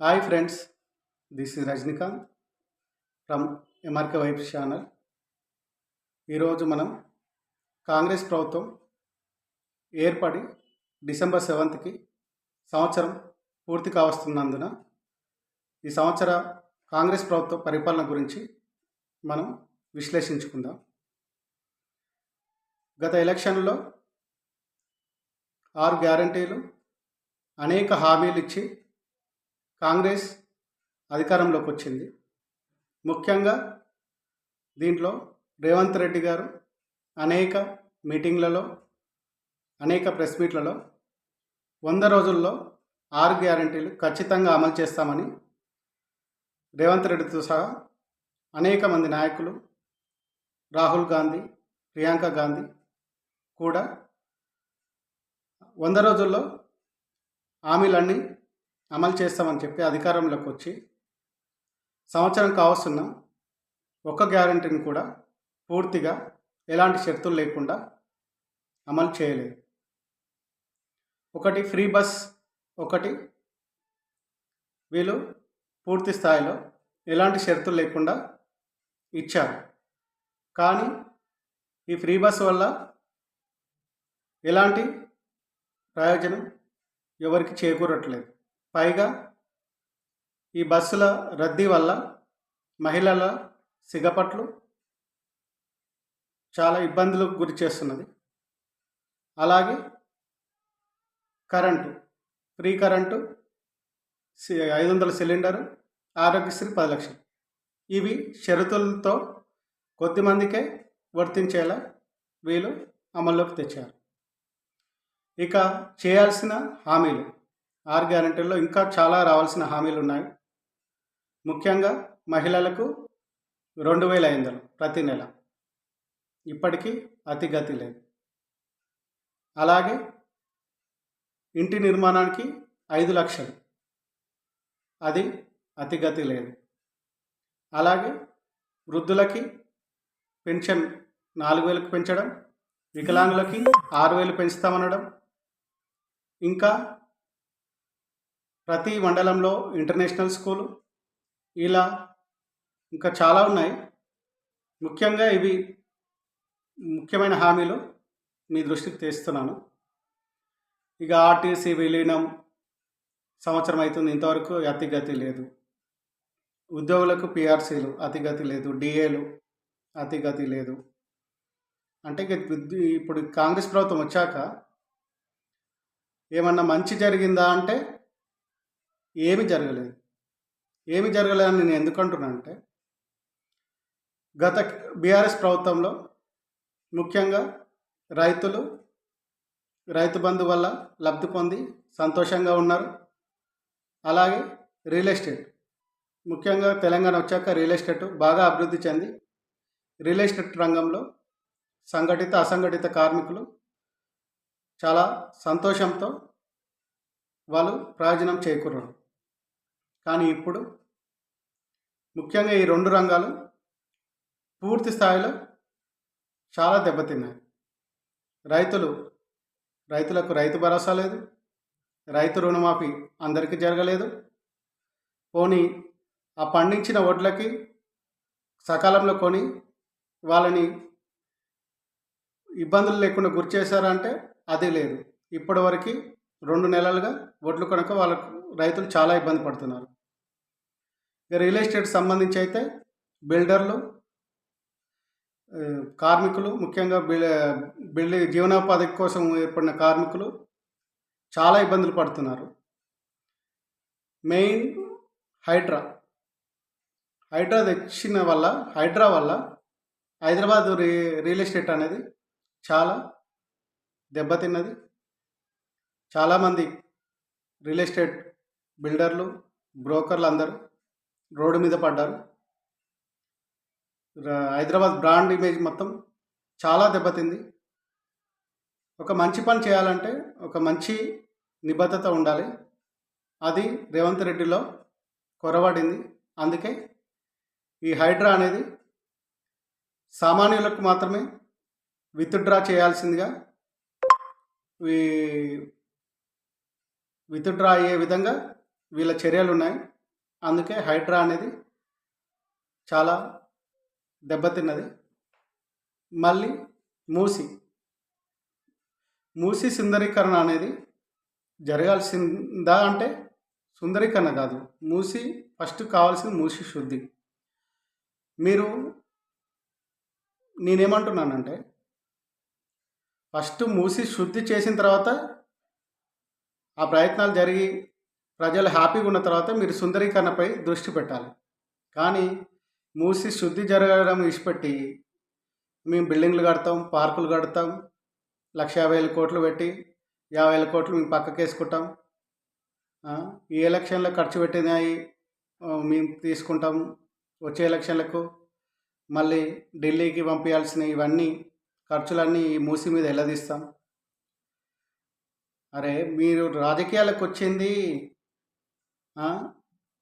Hi friends this is Rajinikanth from MRK wife channel. ఈరోజు మనం కాంగ్రెస్ ప్రభుత్వం ఏర్పడి డిసెంబర్ సెవెంత్కి సంవత్సరం పూర్తి కావస్తున్నందున ఈ సంవత్సర కాంగ్రెస్ ప్రభుత్వ పరిపాలన గురించి మనం విశ్లేషించుకుందాం. గత ఎలక్షన్లో ఆరు గ్యారంటీలు అనేక హామీలు ఇచ్చి కాంగ్రెస్ అధికారంలోకి వచ్చింది ముఖ్యంగా దీంట్లో రేవంత్ రెడ్డి గారు అనేక మీటింగ్లలో అనేక ప్రెస్ మీట్లలో వంద రోజుల్లో ఆరు గ్యారంటీలు ఖచ్చితంగా అమలు చేస్తామని రేవంత్ రెడ్డితో సహా అనేక మంది నాయకులు రాహుల్ గాంధీ ప్రియాంక గాంధీ కూడా వంద రోజుల్లో హామీలన్నీ అమలు చేస్తామని చెప్పి అధికారంలోకి వచ్చి సంవత్సరం కావస్తున్న ఒక్క గ్యారంటీని కూడా పూర్తిగా ఎలాంటి షరతులు లేకుండా అమలు చేయలేదు. ఒకటి ఫ్రీ బస్ ఒకటి వీళ్ళు పూర్తి స్థాయిలో ఎలాంటి షరతులు లేకుండా ఇచ్చారు. కానీ ఈ ఫ్రీ బస్ వల్ల ఎలాంటి ప్రయోజనం ఎవరికి చేకూరట్లేదు. పైగా ఈ బస్సుల రద్దీ వల్ల మహిళల సిగపట్లు చాలా ఇబ్బందులకు గురి చేస్తున్నది. అలాగే కరెంటు ఫ్రీ కరెంటు సి- ఐదు వందల సిలిండరు ఆరోగ్యశ్రీ పది లక్షలు. ఇవి షరతులతో కొద్దిమందికే వర్తించేలా వీళ్ళు అమల్లోకి తెచ్చారు. ఇక చేయాల్సిన హామీలు. ఆరు గ్యారెంటీలో ఇంకా చాలా రావాల్సిన హామీలు ఉన్నాయి. ముఖ్యంగా మహిళలకు రెండు వేల ఐదు ప్రతి నెల. ఇప్పటికీ అతిగతి లేదు. అలాగే ఇంటి నిర్మాణానికి ఐదు లక్షలు. అది అతిగతి లేదు. అలాగే వృద్ధులకి పెన్షన్ నాలుగు వేలకు పెంచడం వికలాంగులకి ఆరు వేలు పెంచుతామనడం ఇంకా ప్రతి మండలంలో ఇంటర్నేషనల్ స్కూలు ఇలా ఇంకా చాలా ఉన్నాయి. ముఖ్యంగా ఇవి ముఖ్యమైన హామీలు మీ దృష్టికి తెస్తున్నాను. ఇక ఆర్టీసీ విలీనం సంవత్సరం అవుతుంది. ఇంతవరకు అతిగతి లేదు. ఉద్యోగులకు పిఆర్సీలు అతిగతి లేదు. డిఏలు అతిగతి లేదు. అంటే ఇక ఇప్పుడు కాంగ్రెస్ ప్రభుత్వం వచ్చాక ఏమన్నా మంచి జరిగిందా అంటే ఏమి జరగలేదు. ఏమి జరగలేదని నేను ఎందుకు అంటే గత బీఆర్ఎస్ ప్రభుత్వంలో ముఖ్యంగా రైతులు రైతు బంధు వల్ల లబ్ధి పొంది సంతోషంగా ఉన్నారు. అలాగే రియల్ ఎస్టేట్ ముఖ్యంగా తెలంగాణ వచ్చాక రియల్ ఎస్టేట్ బాగా అభివృద్ధి చెంది రియల్ ఎస్టేట్ రంగంలో సంఘటిత అసంఘటిత కార్మికులు చాలా సంతోషంతో వాళ్ళు ప్రయోజనం చేకూరరు. కానీ ఇప్పుడు ముఖ్యంగా ఈ రెండు రంగాలు పూర్తి స్థాయిలో చాలా దెబ్బతిన్నాయి. రైతులు రైతులకు రైతు భరోసా లేదు. రైతు రుణమాఫీ అందరికీ జరగలేదు. పోనీ ఆ పండించిన వడ్లకి సకాలంలో కొని వాళ్ళని ఇబ్బందులు లేకుండా గురి చేశారంటే అది లేదు. ఇప్పటివరకు రెండు నెలలుగా వడ్లు కొనక వాళ్ళకు రైతులు చాలా ఇబ్బంది పడుతున్నారు. ఇక రియల్ ఎస్టేట్ సంబంధించి అయితే బిల్డర్లు కార్మికులు ముఖ్యంగా బిల్ బిల్డింగ్ జీవనోపాధి కోసం ఏర్పడిన కార్మికులు చాలా ఇబ్బందులు పడుతున్నారు. మెయిన్ హైడ్రా హైడ్రా తెచ్చిన వల్ల హైడ్రా వల్ల హైదరాబాద్ రి రియల్ ఎస్టేట్ అనేది చాలా దెబ్బతిన్నది. చాలామంది రియల్ ఎస్టేట్ బిల్డర్లు బ్రోకర్లు అందరూ రోడ్డు మీద పడ్డారు. హైదరాబాద్ బ్రాండ్ ఇమేజ్ మొత్తం చాలా దెబ్బతింది. ఒక మంచి పని చేయాలంటే ఒక మంచి నిబద్ధత ఉండాలి. అది రేవంత్ రెడ్డిలో కొరవడింది. అందుకే ఈ హైడ్రా అనేది సామాన్యులకు మాత్రమే విత్డ్రా చేయాల్సిందిగా ఈ విత్డ్రా అయ్యే విధంగా వీళ్ళ చర్యలు ఉన్నాయి అందుకే హైడ్రా అనేది చాలా దెబ్బతిన్నది. మళ్ళీ మూసి. మూసి సుందరీకరణ అనేది జరగాల్సిందా అంటే సుందరీకరణ కాదు. మూసి ఫస్ట్ కావాల్సింది మూసి శుద్ధి. మీరు నేనేమంటున్నానంటే ఫస్ట్ మూసి శుద్ధి చేసిన తర్వాత ఆ ప్రయత్నాలు జరిగి ప్రజలు హ్యాపీగా ఉన్న తర్వాత మీరు సుందరీకరణపై దృష్టి పెట్టాలి. కానీ మూసి శుద్ధి జరగడం విడిచిపెట్టి మేము బిల్డింగ్లు కడతాం పార్కులు కడతాం లక్ష యాభై వేల కోట్లు పెట్టి యాభై వేల కోట్లు మేము పక్కకి వేసుకుంటాం ఈ ఎలక్షన్లో ఖర్చు పెట్టినాయి మేము తీసుకుంటాం వచ్చే ఎలక్షన్లకు. మళ్ళీ ఢిల్లీకి పంపించాల్సిన ఇవన్నీ ఖర్చులన్నీ ఈ మూసి మీద ఎల్లదీస్తాం. అరే మీరు రాజకీయాలకు వచ్చింది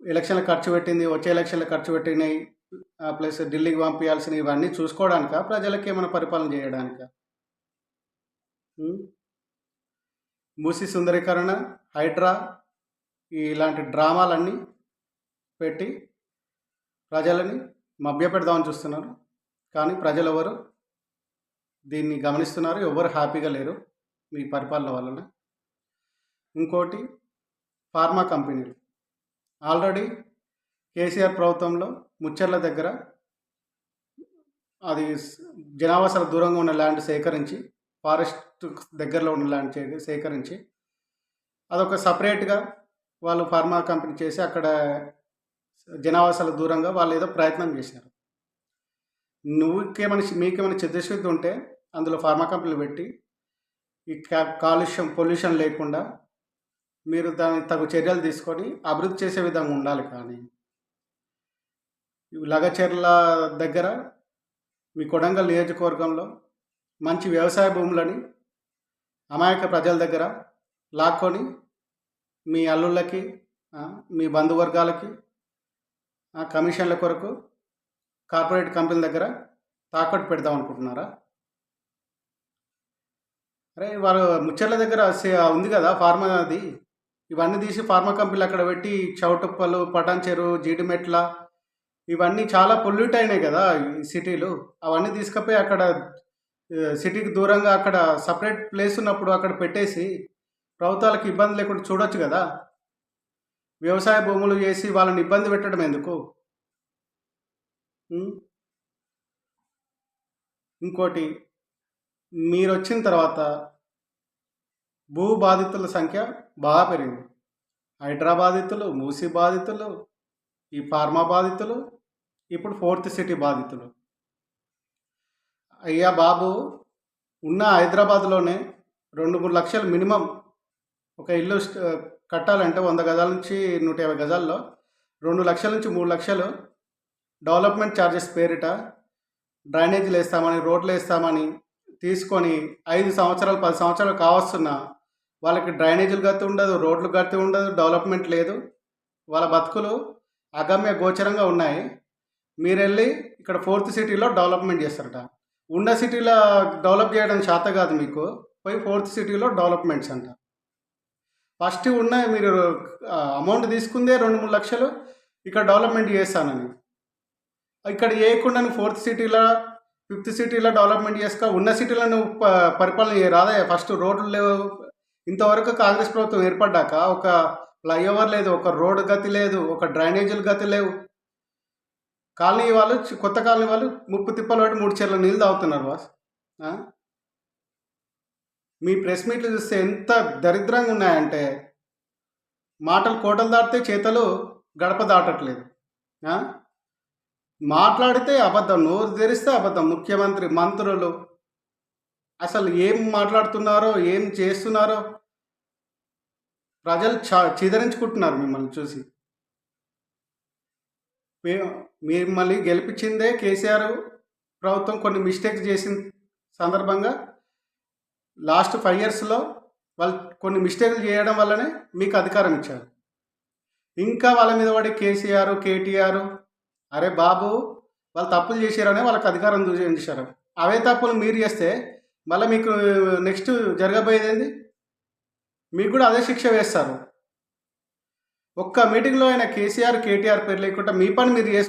ఎలక్షన్లు ఖర్చు పెట్టింది వచ్చే ఎలక్షన్లు ఖర్చు పెట్టినాయి ప్లస్ ఢిల్లీకి పంపించాల్సిన ఇవన్నీ చూసుకోవడానిక? ప్రజలకి ఏమైనా పరిపాలన చేయడానిక? మూసి సుందరీకరణ హైడ్రా ఇలాంటి డ్రామాలన్నీ పెట్టి ప్రజలని మభ్యపెడదామని చూస్తున్నారు. కానీ ప్రజలు ఎవరు దీన్ని గమనిస్తున్నారు ఎవరు హ్యాపీగా లేరు మీ పరిపాలన వలన. ఇంకోటి ఫార్మా కంపెనీలు. ఆల్రెడీ కేసీఆర్ ప్రభుత్వంలో ముచ్చర్ల దగ్గర అది జనావాసాల దూరంగా ఉన్న ల్యాండ్ సేకరించి ఫారెస్ట్ దగ్గరలో ఉన్న ల్యాండ్ చే- సేకరించి అదొక సపరేట్గా వాళ్ళు ఫార్మా కంపెనీ చేసి అక్కడ జనావాసాల దూరంగా వాళ్ళు ఏదో ప్రయత్నం చేశారు. నువ్వుకేమైనా మీకేమైనా చిత్తశుద్ధి ఉంటే అందులో ఫార్మా కంపెనీలు పెట్టి ఈ కాలుష్యం పొల్యూషన్ లేకుండా మీరు దాని తగు చర్యలు తీసుకొని అభివృద్ధి చేసే విధంగా ఉండాలి కానీ. ఈ లగచెర్ల దగ్గర మీ కొడంగల్ నియోజకవర్గంలో మంచి వ్యవసాయ భూములని అమాయక ప్రజల దగ్గర లాక్కొని మీ అల్లుళ్ళకి మీ బంధువర్గాలకి కమిషన్ల కొరకు కార్పొరేట్ కంపెనీల దగ్గర తాకట్టు పెడదాం అనుకుంటున్నారా? అరే వాళ్ళు ముచ్చర్ల దగ్గర సే- ఉంది కదా ఫార్మా అది? ఇవన్నీ తీసి ఫార్మా కంపెనీలు అక్కడ పెట్టి చౌటుప్పలు పటాన్చెరు జీడిమెట్ల ఇవన్నీ చాలా పొల్యూట్ అయినాయి కదా ఈ సిటీలు. అవన్నీ తీసుకుపోయి అక్కడ సిటీకి దూరంగా అక్కడ సపరేట్ ప్లేస్ ఉన్నప్పుడు అక్కడ పెట్టేసి ప్రభుత్వాలకు ఇబ్బంది లేకుండా చూడొచ్చు కదా. వ్యవసాయ భూములు చేసి వాళ్ళని ఇబ్బంది పెట్టడం ఎందుకు? ఇంకోటి మీరు వచ్చిన తర్వాత భూ బాధితుల సంఖ్య బాగా పెరిగింది. హైడ్రా బాధితులు మూసి బాధితులు ఈ ఫార్మా బాధితులు ఇప్పుడు ఫోర్త్ సిటీ బాధితులు అయ్యా బాబు ఉన్న హైదరాబాద్లోనే రెండు మూడు లక్షలు మినిమం ఒక ఇల్లు కట్టాలంటే వంద గజాల నుంచి నూట యాభై గజాల్లో రెండు లక్షల నుంచి మూడు లక్షలు డెవలప్మెంట్ ఛార్జెస్ పేరిట డ్రైనేజీలు వేస్తామని రోడ్లు వేస్తామని తీసుకొని ఐదు సంవత్సరాలు పది సంవత్సరాలు కావస్తున్నా వాళ్ళకి డ్రైనేజీలు గతి ఉండదు రోడ్లు గతి ఉండదు డెవలప్మెంట్ లేదు. వాళ్ళ బతుకులు అగమ్య గోచరంగా ఉన్నాయి. మీరు వెళ్ళి ఇక్కడ ఫోర్త్ సిటీలో డెవలప్మెంట్ చేస్తారట. ఉన్న సిటీలో డెవలప్ చేయడం చేత కాదు మీకు పోయి ఫోర్త్ సిటీలో డెవలప్మెంట్స్ అంట. ఫస్ట్ ఉన్న మీరు అమౌంట్ తీసుకుందే రెండు మూడు లక్షలు ఇక్కడ డెవలప్మెంట్ చేస్తానని. ఇక్కడ చేయకుండా నువ్వు ఫోర్త్ సిటీలో ఫిఫ్త్ సిటీలో డెవలప్మెంట్ చేసుకో ఉన్న సిటీలో నువ్వు ప- పరిపాలన రాదా ఫస్ట్ రోడ్లు లేవు ఇంతవరకు కాంగ్రెస్ ప్రభుత్వం ఏర్పడ్డాక ఒక ఫ్లైఓవర్ లేదు ఒక రోడ్ గతి లేదు ఒక డ్రైనేజీలు గతి లేవు. కాలనీ వాళ్ళు కొత్త కాలనీ వాళ్ళు ముప్పు తిప్పలు పట్టి మూడు చీరల నీళ్ళు తాగుతున్నారు బాస్. మీ ప్రెస్ మీట్లు చూస్తే ఎంత దరిద్రంగా ఉన్నాయంటే మాటలు కోటలు దాటితే చేతలు గడప దాటట్లేదు. మాట్లాడితే అబద్ధం నోరు తెరిస్తే అబద్ధం ముఖ్యమంత్రి మంత్రులు అసలు ఏం మాట్లాడుతున్నారో ఏం చేస్తున్నారో ప్రజలు చ చిదరించుకుంటున్నారు మిమ్మల్ని చూసి. మిమ్మల్ని గెలిపించిందే కేసీఆర్ ప్రభుత్వం కొన్ని మిస్టేక్స్ చేసిన సందర్భంగా. లాస్ట్ ఫైవ్ ఇయర్స్లో వాళ్ళు కొన్ని మిస్టేక్లు చేయడం వల్లనే మీకు అధికారం ఇచ్చారు. ఇంకా వాళ్ళ మీద పడి కేసీఆర్ కేటీఆర్ అరే బాబు వాళ్ళు తప్పులు చేశారనే వాళ్ళకి అధికారం చూపించారు అవే తప్పులు మీరు చేస్తే మళ్ళీ మీకు నెక్స్ట్ జరగబోయేది ఏంది? మీకు కూడా అదే శిక్ష వేస్తారు. ఒక్క మీటింగ్లో అయినా కేసీఆర్ కేటీఆర్ పేరు లేకుండా మీ పని మీరు చేసుకో